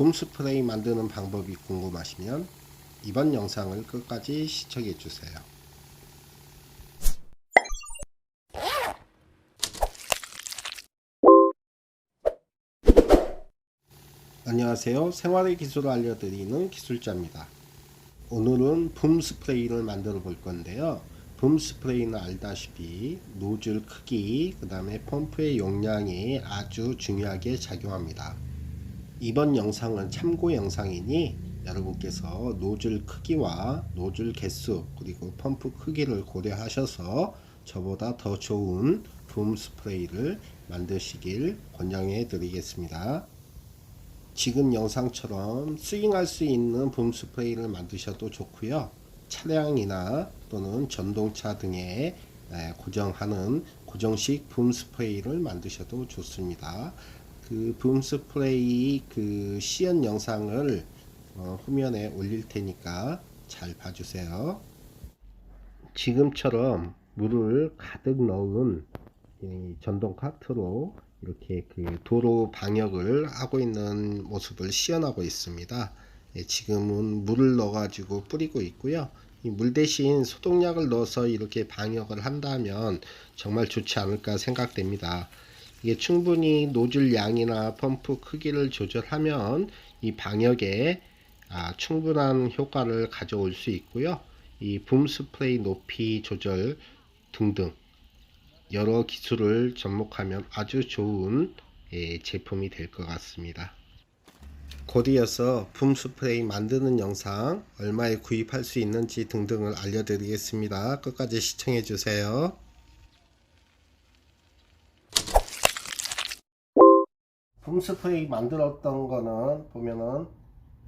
봄 스프레이 만드는 방법이 궁금하시면 이번 영상을 끝까지 시청해 주세요. 안녕하세요. 생활의 기술을 알려드리는 기술자입니다. 오늘은 붐 스프레이를 만들어 볼 건데요. 붐 스프레이는 알다시피 노즐 크기, 그 다음에 펌프의 용량이 아주 중요하게 작용합니다. 이번 영상은 참고 영상이니 여러분께서 노즐 크기와 노즐 개수 그리고 펌프 크기를 고려하셔서 저보다 더 좋은 붐 스프레이를 만드시길 권장해 드리겠습니다. 지금 영상처럼 스윙할 수 있는 붐 스프레이를 만드셔도 좋고요. 차량이나 또는 전동차 등에 에, 고정하는 고정식 붐 스프레이를 만드셔도 좋습니다. 그 붐 스프레이 그 시연 영상을 어, 후면에 올릴 테니까 잘 봐주세요. 지금처럼 물을 가득 넣은 이 전동 카트로 이렇게 그 도로 방역을 하고 있는 모습을 시연하고 있습니다. 예, 지금은 물을 넣어가지고 뿌리고 있고요. 이물 대신 소독약을 넣어서 이렇게 방역을 한다면 정말 좋지 않을까 생각됩니다. 이게 충분히 노즐 양이나 펌프 크기를 조절하면 이 방역에 아, 충분한 효과를 가져올 수 있고요. 이 붐 스프레이 높이 조절 등등 여러 기술을 접목하면 아주 좋은 예, 제품이 될 것 같습니다. 곧이어서 붐 스프레이 만드는 영상 얼마에 구입할 수 있는지 등등을 알려드리겠습니다. 끝까지 시청해 주세요. 붐 스프레이 만들었던 거는 보면은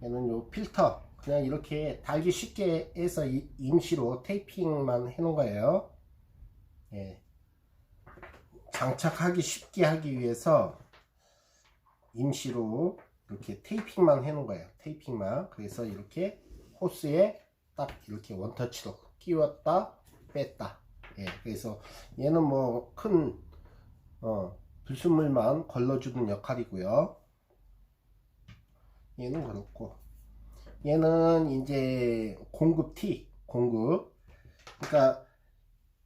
얘는 요 필터 그냥 이렇게 달기 쉽게 해서 이- 임시로 테이핑만 해 놓은 거예요. 예. 장착하기 쉽게 하기 위해서 임시로 이렇게 테이핑만 해 놓은 거예요. 테이핑만. 그래서 이렇게 호스에 딱 이렇게 원터치로 끼웠다 뺐다. 예. 그래서 얘는 뭐큰 어, 불순물만 걸러주는 역할이고요. 얘는 그렇고 얘는 이제 공급 T 공급. 그러니까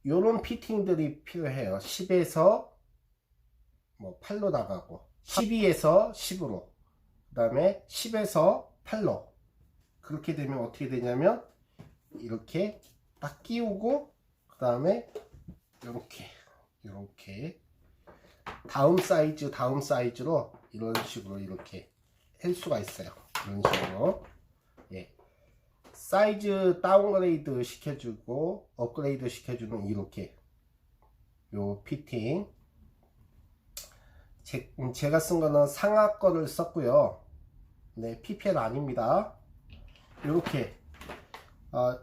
요런 피팅들이 필요해요. 10에서 뭐 8로 나가고 12에서 10으로 그 다음에 10에서 8로. 그렇게 되면 어떻게 되냐면 이렇게 딱 끼우고 그 다음에 이렇게 이렇게 다음 사이즈 다음 사이즈로 이런 식으로 이렇게 할 수가 있어요. 이런 식으로. 예. 사이즈 다운그레이드 시켜주고 업그레이드 시켜주는 이렇게. 요 피팅. 제, 음, 제가 쓴 거는 상하 거를 썼고요. 네 PPL 아닙니다. 이렇게. 아,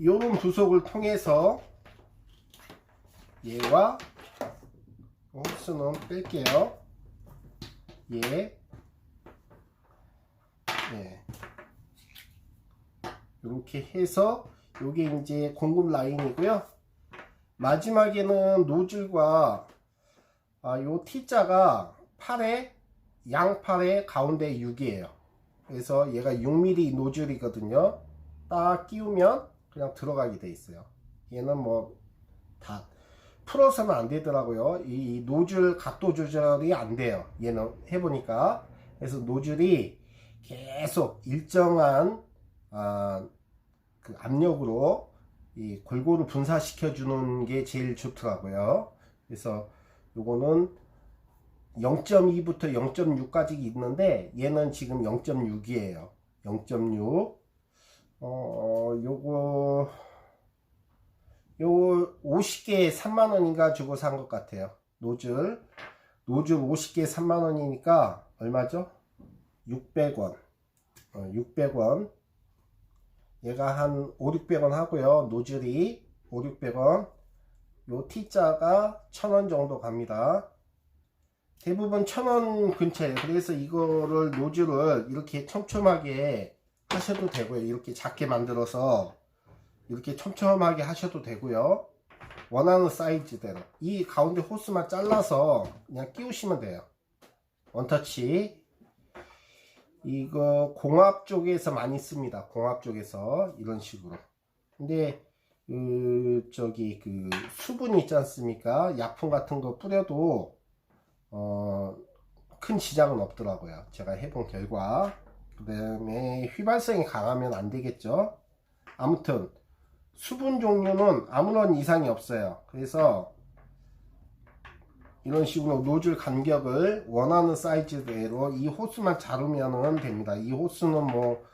요런 부속을 통해서 얘와 호스는 뺄게요 얘 예. 이렇게 해서 요게 이제 공급 라인이고요. 마지막에는 노즐과 아, 요 T자가 팔에 양팔의 가운데 6이에요. 그래서 얘가 6mm 노즐이거든요. 딱 끼우면 그냥 들어가게 돼 있어요. 얘는 뭐 다 풀어서는 안 되더라고요. 이 노즐 각도 조절이 안 돼요. 얘는 해보니까 그래서 노즐이 계속 일정한 아, 그 압력으로 이 골고루 분사시켜 주는 게 제일 좋더라고요. 그래서 요거는 0.2부터 0.6까지 있는데 얘는 지금 0.6이에요. 0.6. 어, 요거 요 50개에 3만 원인가 주고 산 것 같아요. 노즐. 노즐 50개에 3만 원이니까 얼마죠? 600원. 어, 600원. 얘가 한 5, 600원 하고요. 노즐이 5, 600원. 요 T자가 1000원 정도 갑니다. 대부분 1000원 근처에 그래서 이거를 노즐을 이렇게 촘촘하게 하셔도 되고요. 이렇게 작게 만들어서 이렇게 촘촘하게 하셔도 되고요. 원하는 사이즈대로 이 가운데 호스만 잘라서 그냥 끼우시면 돼요. 원터치 이거 공합 쪽에서 많이 씁니다. 공합 쪽에서 이런 식으로. 근데 그 저기 그 수분 있지 않습니까? 약품 같은 거 뿌려도 어, 큰 지장은 없더라고요. 제가 해본 결과. 그 다음에 휘발성이 강하면 안 되겠죠. 아무튼 수분 종류는 아무런 이상이 없어요. 그래서 이런 식으로 노즐 간격을 원하는 사이즈대로 이 호스만 자르면 됩니다. 이 호스는 뭐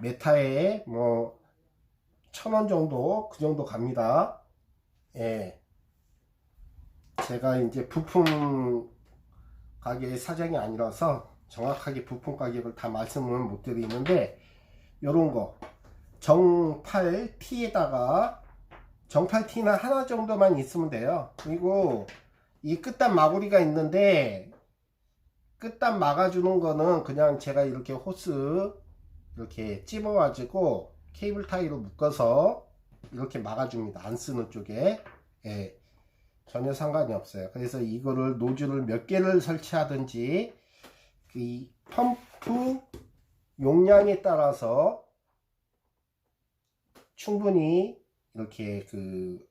메타에 뭐 천 원 정도 그 정도 갑니다. 예. 제가 이제 부품 가게 사장이 아니라서 정확하게 부품 가격을 다 말씀을 못 드리는데 요런 거 정팔 T에다가 정팔 T는 하나 정도만 있으면 돼요. 그리고 이 끝단 마구리가 있는데 끝단 막아주는 거는 그냥 제가 이렇게 호스 이렇게 찝어 가지고 케이블 타이로 묶어서 이렇게 막아줍니다. 안 쓰는 쪽에 예, 전혀 상관이 없어요. 그래서 이거를 노즐을 몇 개를 설치하든지 그이 펌프 용량에 따라서 충분히 이렇게 그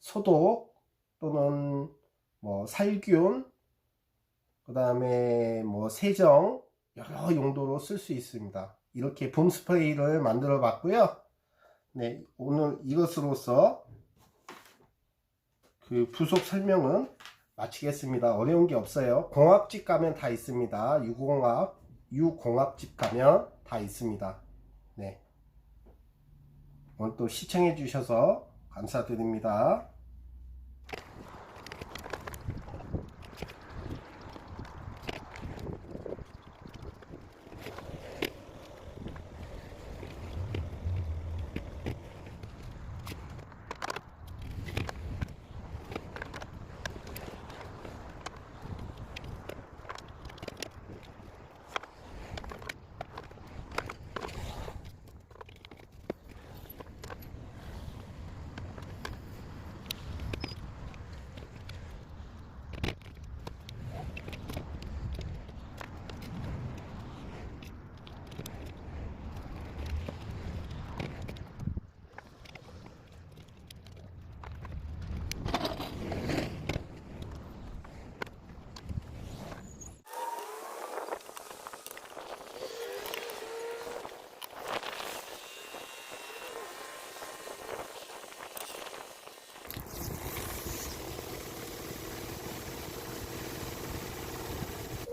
소독 또는 뭐 살균 그 다음에 뭐 세정 여러 용도로 쓸 수 있습니다. 이렇게 봄 스프레이를 만들어 봤고요. 네, 오늘 이것으로서 그 부속 설명은 마치겠습니다. 어려운 게 없어요. 공합집 가면 다 있습니다. 유공합, 유공합집 가면 다 있습니다. 네. 오늘 또 시청해 주셔서 감사드립니다.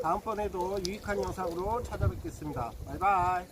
다음번에도 유익한 영상으로 찾아뵙겠습니다. 바이바이.